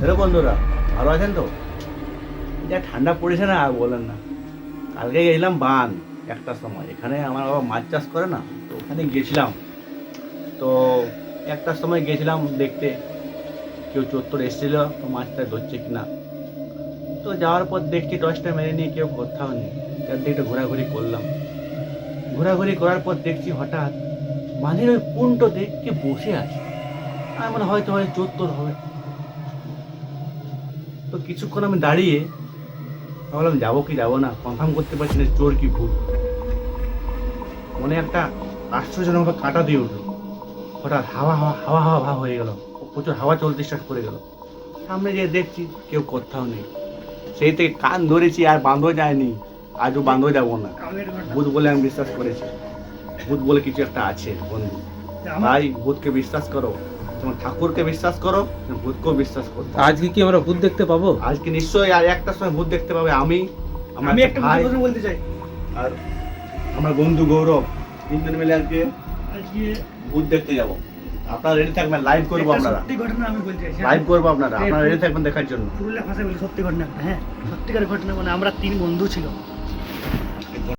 Hello বন্ধুরা, ভালো আছেন তো? যা ঠান্ডা পড়েছে না, আর বলেন না। কালকে গেছিলাম বান একটার সময়। এখানে আমার বাবা মাছ চাষ করে না, তো ওখানে গেছিলাম। তো একটার সময় গেছিলাম দেখতে। কেউ চত্বর এসেছিল, তো মাছটা ধরছে কিনা। তো যাওয়ার পর দেখছি টসটা মেরে নিয়ে কেউ কোথাও নেই একটু ঘোরাঘুরি করলাম। ঘোরাঘুরি করার পর দেখছি হঠাৎ বাঁধের ওই কুণ্ঠতে কে বসে আছে। আমি মনে হয়তো হয় চত্বর হবে। তো কিছুক্ষণ আমি দাঁড়িয়ে ভাবলাম যাব কি যাব না? কনফার্ম করতে পারছি না চোর কি ভূত। মনে একটা আশ্চর্যজনক কাটা দিয়ে উঠল। হঠাৎ হাওয়া হাওয়া হাওয়া হাওয়া ভাব হয়ে গেল। প্রচুর হাওয়া চলতে স্টার্ট করে গেল। সামনে গিয়ে দেখছি কেউ কোথাও নেই। সেই থেকে কান ধরেছি আর বাঁধও যায়নি। আজও বাঁধও যাব না। ভূত বলে আমি বিশ্বাস করেছি। ভূত বলে কিছু একটা আছে বন্ধু। ভাই ভূতকে বিশ্বাস করো। তোমার ঠাকুরকে বিশ্বাস করো ভূতকেও বিশ্বাস করো। আজকে কি আমরা ভূত দেখতে পাবো? আজকে নিশ্চয়ই আর একটা সময় ভূত দেখতে পাবে আমি আমার আমি একটা ভাই কথা বলতে চাই। আর আমার বন্ধু গৌরব তিনজন মিলে আজকে আজকে ভূত দেখতে যাব। আপনারা রেডি থাকবেন? লাইভ করব আপনারা। সত্যি ঘটনা আমি বলতে চাই লাইভ করব আপনারা। আপনারা রেডি থাকবেন দেখার জন্য। পুরুলিয়া ভাষায় বলি সত্যি ঘটনা। হ্যাঁ সত্যিকার ঘটনা মানে আমরা তিন বন্ধু ছিল